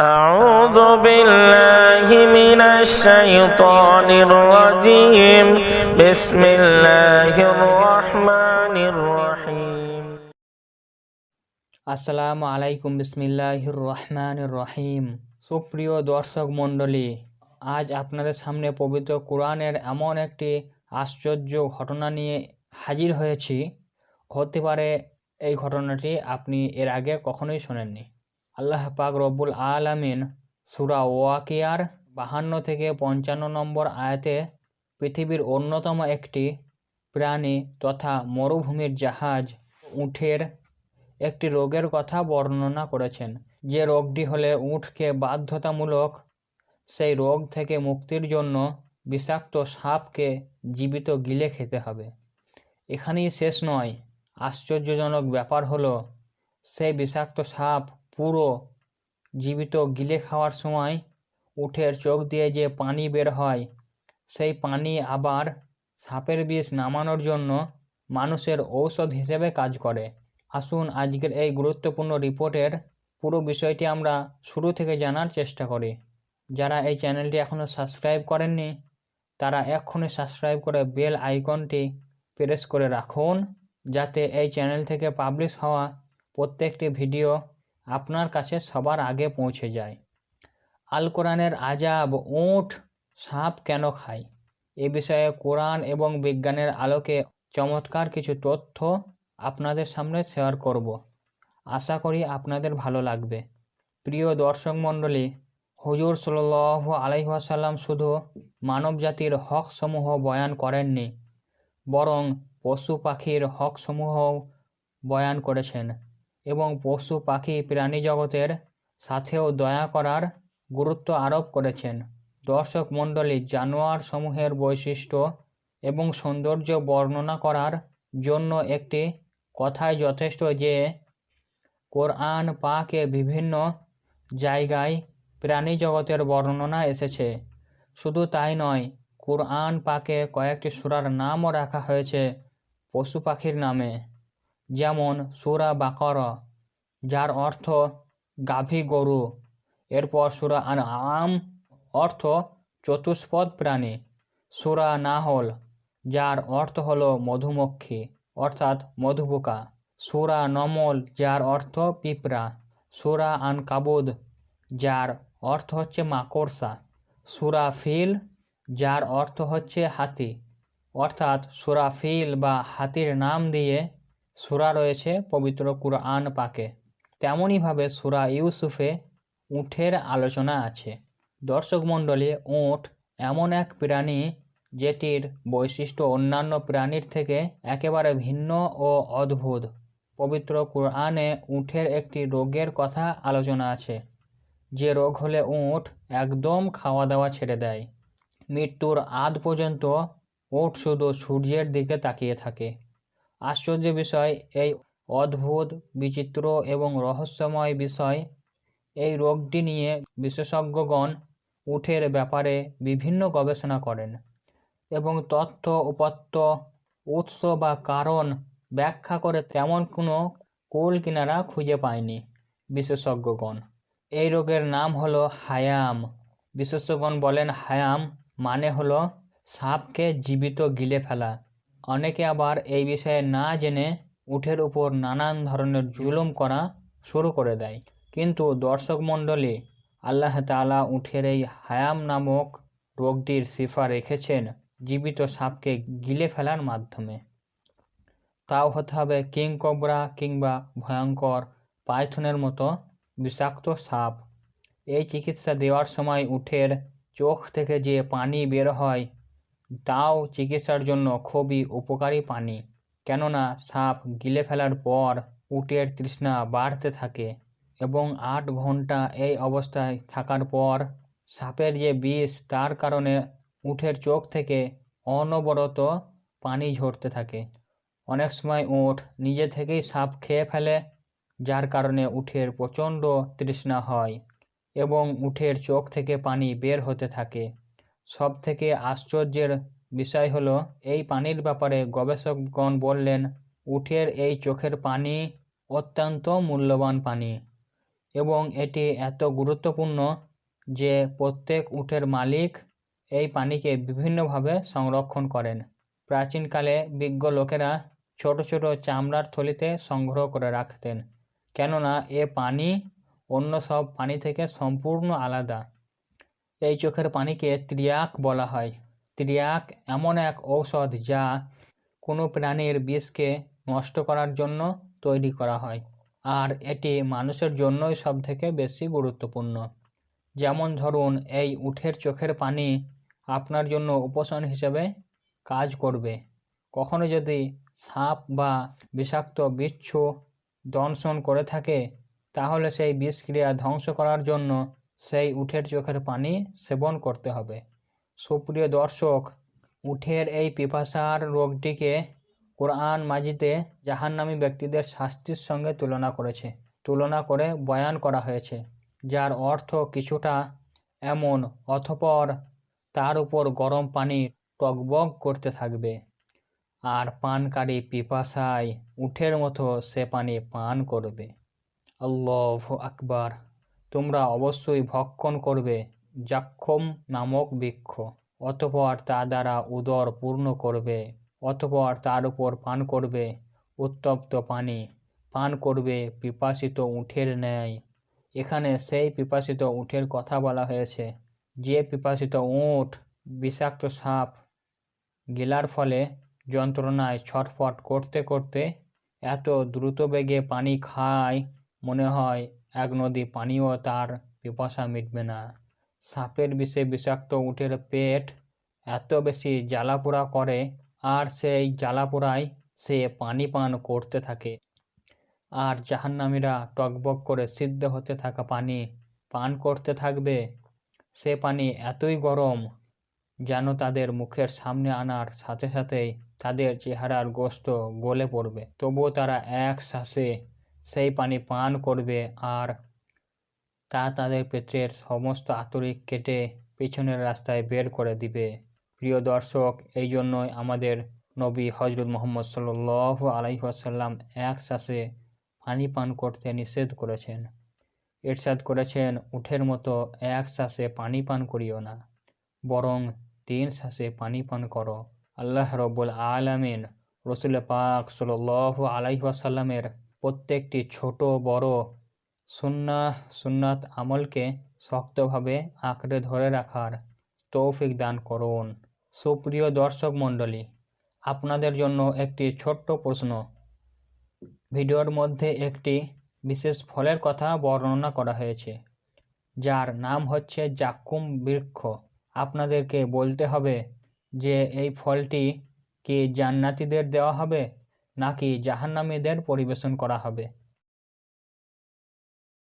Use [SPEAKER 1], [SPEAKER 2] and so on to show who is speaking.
[SPEAKER 1] أعوذ بالله من الشيطان الرجيم بسم الله الرحمن الرحيم
[SPEAKER 2] আসসালামু আলাইকুম বিসমিল্লাহির রহমানির রহিম সুপ্রিয় দর্শক মণ্ডলী আজ আপনাদের সামনে পবিত্র কোরআনের এমন একটি আশ্চর্য ঘটনা নিয়ে হাজির হয়েছি হতে পারে এই ঘটনাটি আপনি এর আগে কখনোই শোনেননি আল্লাহ পাক রব্বুল আলামিন সুরা ওয়াকিয়ার বাহান্ন থেকে পঞ্চান্ন নম্বর আয়াতে পৃথিবীর অন্যতম একটি প্রাণী তথা মরুভূমির জাহাজ উঠের একটি রোগের কথা বর্ণনা করেছেন। যে রোগটি হলে উঠকে বাধ্যতামূলক সেই রোগ থেকে মুক্তির জন্য বিষাক্ত সাপকে জীবিত গিলে খেতে হবে। এখানেই শেষ নয়। আশ্চর্যজনক ব্যাপার হলো, সেই বিষাক্ত সাপ পুরো জীবিত গিলে খাওয়ার সময় উঠের চোখ দিয়ে যে পানি বের হয়, সেই পানি আবার সাপের বিষ নামানোর জন্য মানুষের ঔষধ হিসেবে কাজ করে। আসুন আজকের এই গুরুত্বপূর্ণ রিপোর্টের পুরো বিষয়টি আমরা শুরু থেকে জানার চেষ্টা করি। যারা এই চ্যানেলটি এখনও সাবস্ক্রাইব করেননি, তারা এক্ষুনি সাবস্ক্রাইব করে বেল আইকনটি প্রেস করে রাখুন, যাতে এই চ্যানেল থেকে পাবলিশ হওয়া প্রত্যেকটি ভিডিও আপনার কাছে সবার আগে পৌঁছে যায়। আল কোরআনের আজাব, উট, সাপ কেন খায়? এ বিষয়ে কোরআন এবং বিজ্ঞানের আলোকে চমৎকার কিছু তথ্য আপনাদের সামনে শেয়ার করব। আশা করি আপনাদের ভালো লাগবে। প্রিয় দর্শক মণ্ডলী, হুজুর সাল্লাহ আলাইসাল্লাম শুধু মানবজাতির হকসমূহ বয়ান করেননি, বরং পশু পাখির হকসমূহ বয়ান করেছেন। এবং পশু পাখি প্রাণী জগতের সাথেও দয়া করার গুরুত্ব আরোপ করেছেন। দর্শক মণ্ডলী, জানোয়ার সমূহের বৈশিষ্ট্য এবং সৌন্দর্য বর্ণনা করার জন্য একটি কথাই যথেষ্ট যে, কোরআন পাকে বিভিন্ন জায়গায় প্রাণী জগতের বর্ণনা এসেছে। শুধু তাই নয়, কোরআন পাকে কয়েকটি সুরার নামও রাখা হয়েছে পশু পাখির নামে। যেমন সুরা বাকর, যার অর্থ গাভী গরু। এরপর সূরা আম অর্থ চতুষ্পদ প্রাণী। সুরা নাহল, যার অর্থ হলো মধুমক্ষী, অর্থাৎ মধুপোকা সুরা নমল, যার অর্থ পিঁপড়া। সূরা আনকাবুদ, যার অর্থ হচ্ছে মাকড়সা। সূরা ফিল, যার অর্থ হচ্ছে হাতি। অর্থাৎ সূরা ফিল বা হাতির নাম দিয়ে সূরা রয়েছে পবিত্র কুরআন পাকে। তেমনইভাবে সুরা ইউসুফে উটের আলোচনা আছে। দর্শক মণ্ডলী, উট এমন এক প্রাণী যেটির বৈশিষ্ট্য অন্যান্য প্রাণীর থেকে একেবারে ভিন্ন ও অদ্ভুত। পবিত্র কোরআনে উটের একটি রোগের কথা আলোচনা আছে। যে রোগ হলে উট একদম খাওয়া দাওয়া ছেড়ে দেয়। মৃত্যুর আদ পর্যন্ত উট শুধু সূর্যের দিকে তাকিয়ে থাকে। আশ্চর্য বিষয়, এই অদ্ভুত, বিচিত্র এবং রহস্যময় বিষয়। এই রোগটি নিয়ে বিশেষজ্ঞগণ উঠের ব্যাপারে বিভিন্ন গবেষণা করেন এবং তথ্য উপাত্ত উৎস বা কারণ ব্যাখ্যা করে তেমন কোনো কুল কিনারা খুঁজে পায়নি বিশেষজ্ঞগণ। এই রোগের নাম হলো হায়াম। বিশেষজ্ঞগণ বলেন হায়াম মানে হলো সাপকে জীবিত গিলে ফেলা। অনেকে আবার এই বিষয়ে না জেনে উঠের উপর নানান ধরনের জুলুম করা শুরু করে দেয়। কিন্তু দর্শক মণ্ডলী, আল্লাহ তাআলা উঠের এই হায়াম নামক রোগটির শিফা রেখেছেন জীবিত সাপকে গিলে ফেলার মাধ্যমে। তাও হতে হবে কিং কোবরা কিংবা ভয়ঙ্কর পাইথনের মতো বিষাক্ত সাপ। এই চিকিৎসা দেওয়ার সময় উঠের চোখ থেকে যে পানি বের হয় তাও চিকিৎসার জন্য খুবই উপকারী পানি। কেননা সাপ গিলে ফেলার পর উটের তৃষ্ণা বাড়তে থাকে এবং আট ঘণ্টা এই অবস্থায় থাকার পর সাপের যে বিষ, তার কারণে উটের চোখ থেকে অনবরত পানি ঝরতে থাকে। অনেক সময় উঠ নিজে থেকেই সাপ খেয়ে ফেলে, যার কারণে উঠের প্রচণ্ড তৃষ্ণা হয় এবং উঠের চোখ থেকে পানি বের হতে থাকে। সব থেকে আশ্চর্যের বিষয় হলো, এই পানির ব্যাপারে গবেষকগণ বললেন উটের এই চোখের পানি অত্যন্ত মূল্যবান পানি এবং এটি এত গুরুত্বপূর্ণ যে প্রত্যেক উটের মালিক এই পানিকে বিভিন্নভাবে সংরক্ষণ করেন। প্রাচীনকালে বিজ্ঞ লোকেরা ছোট ছোট চামড়ার থলিতে সংগ্রহ করে রাখতেন, কেননা এ পানি অন্য সব পানি থেকে সম্পূর্ণ আলাদা। এই চোখের পানিকে ত্রিয়াক বলা হয়। ত্রিয়াক এমন এক ঔষধ যা কোনো প্রাণীর বিষকে নষ্ট করার জন্য তৈরি করা হয়, আর এটি মানুষের জন্যই সব থেকে বেশি গুরুত্বপূর্ণ। যেমন ধরুন, এই উঠের চোখের পানি আপনার জন্য উপশম হিসেবে কাজ করবে। কখনো যদি সাপ বা বিষাক্ত বিচ্ছু দংশন করে থাকে, তাহলে সেই বিষক্রিয়া ধ্বংস করার জন্য সেই উঠের চোখের পানি সেবন করতে হবে। সুপ্রিয় দর্শক, উঠের এই পিপাসার রোগটিকে কোরআন মাজিদে জাহান্নামী ব্যক্তিদের শাস্তির সঙ্গে তুলনা করেছে। তুলনা করে বয়ান করা হয়েছে, যার অর্থ কিছুটা এমন অথপর তার উপর গরম পানি টকবক করতে থাকবে। আর পানকারী পিপাসায় উঠের মতো সে পানি পান করবে। আল্লাহ আকবার। তোমরা অবশ্যই ভক্ষণ করবে যাক্ষম নামক বৃক্ষ, অতপর তা দ্বারা উদর পূর্ণ করবে, অতপর তার উপর পান করবে উত্তপ্ত পানি, পান করবে পিপাসিত উঠের ন্যায়। এখানে সেই পিপাসিত উঠের কথা বলা হয়েছে, যে পিপাসিত উট বিষাক্ত সাপ গেলার ফলে যন্ত্রণায় ছটফট করতে করতে এত দ্রুত বেগে পানি খায়, মনে হয় এক নদী পানিও তার পিপাসা মিটবে না। সাপের বিষে বিষাক্ত উটের পেট এত বেশি জ্বালাপোড়া করে, আর সেই জ্বালাপোড়ায় সে পানি পান করতে থাকে। আর জাহান্নামীরা টকবক করে সিদ্ধ হতে থাকা পানি পান করতে থাকবে। সে পানি এতই গরম যেন তাদের মুখের সামনে আনার সাথে সাথেই তাদের চেহারার গোস্ত গলে পড়বে। তবুও তারা এক শ্বাসে সেই পানি পান করবে আর তা তাদের পেটের সমস্ত আতরিক কেটে পিছনের রাস্তায় বের করে দিবে। প্রিয় দর্শক, এই জন্যই আমাদের নবী হজরত মোহাম্মদ সাল্লাহ আলাইসাল্লাম এক শ্বাসে পানি পান করতে নিষেধ করেছেন। এরশাদ করেছেন, উঠের মতো এক শ্বাসে পানি পান করিও না, বরং তিন শ্বাসে পানি পান করো। আল্লাহ রব্বুল আলামিন রসুল পাক সাল আলাইসাল্লামের প্রত্যেকটি ছোট বড় সুন্নাহ সুন্নাত আমলকে শক্তভাবে আঁকড়ে ধরে রাখার তৌফিক দান করুন। সুপ্রিয় দর্শক মণ্ডলী, আপনাদের জন্য একটি ছোট্ট প্রশ্ন। ভিডিওর মধ্যে একটি বিশেষ ফলের কথা বর্ণনা করা হয়েছে, যার নাম হচ্ছে জাকুম বৃক্ষ। আপনাদেরকে বলতে হবে যে, এই ফলটি কি জান্নাতীদের দেওয়া হবে? নাকি জাহান্নামীদের পরিবেশন করা হবে?